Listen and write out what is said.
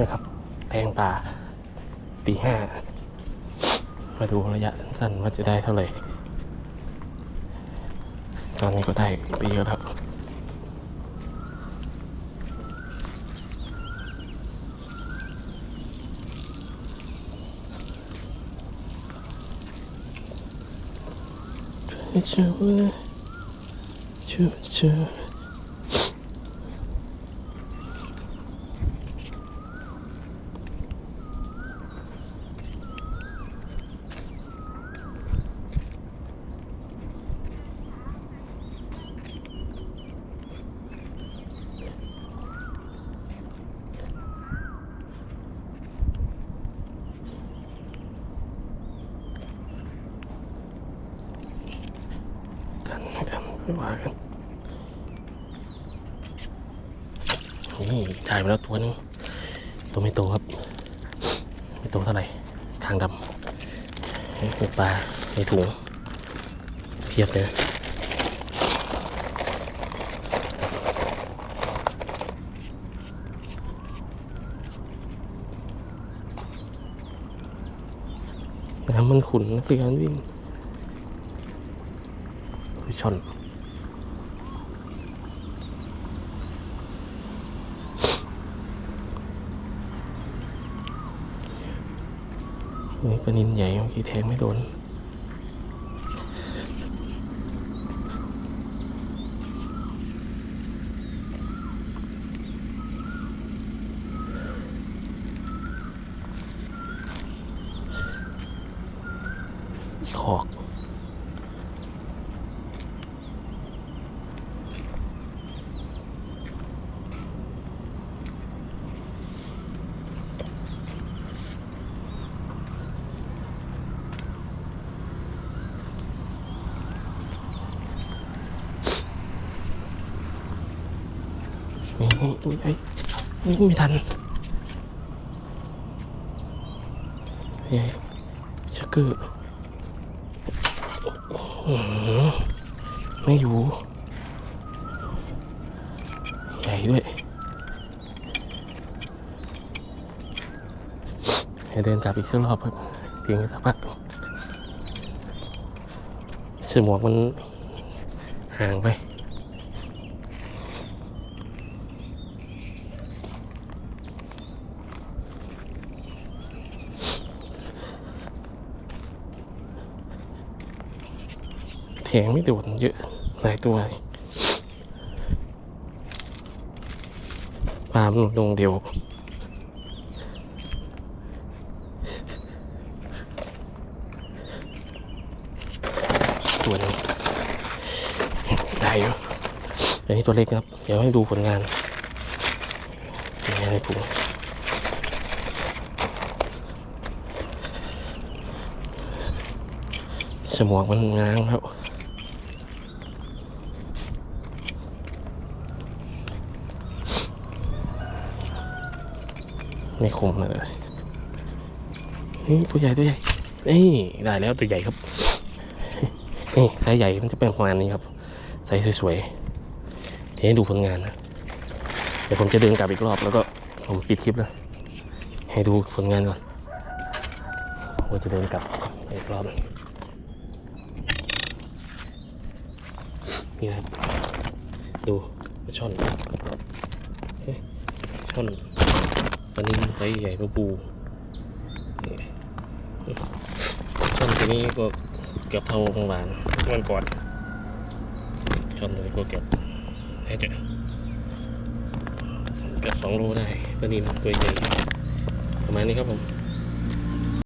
นะครับ แทงป่าตีห้ามาดูระยะสั้นๆ ว่าจะได้เท่าไหร่ ตอนนี้ก็ได้ไปเยอะแล้วเจอว่าเจอเชื่อทันไม่ทันไม่ ว่ากันนี่ถ่ายไปแล้วตัวนึงตัวไม่โตครับ ไม่โตเท่าไหร่คางดำนี่ปลาในถุงเพียบเลยน้ำมันขุ่นนะคือการวิ่งช่อน นี่ปนินใหญ่เมื่อกี้แทงไม่โดนขอก นี่ให้ไม่ทันใหญ่ชักเกอร์อื้อหือไม่อยู่ ใหญ่ด้วยให้เดินกลับอีกสักรอบครับเพียงสักพักสมองมันห่างไป แทงไม่โดนเยอะหลายตัวเลยปลามันลงเดียวตัวนึงได้อยู่อันนี้ตัวเล็กครับ เดี๋ยวให้ดูผลงานผลงานในถุงสมองมันง้างครับ ไม่คมเลยนี่ตัวใหญ่ตัวใหญ่นี่ได้แล้วตัวใหญ่ครับนี่ไซส์ใหญ่มันจะเป็นประมาณนี้ครับไซส์สวยๆเดี๋ยวให้ดูผลงานนะเดี๋ยวผมจะเดินกลับอีกรอบแล้วก็ผมปิดคลิปแล้ว ให้ดูผลงานก่อนผมจะเดินกลับอีกรอบนี่นะครับดูช่อนช่อน ตอนนี้ไซส์ใหญ่กว่าปูนี่ช่อนตัวนี้ก็เกือบเท่าของหวานวันก่อนช่อนตัวนี้ก็เกือบแท้จะเกือบสองโลได้ปลานินตัวใหญ่ประมาณนี้ครับผม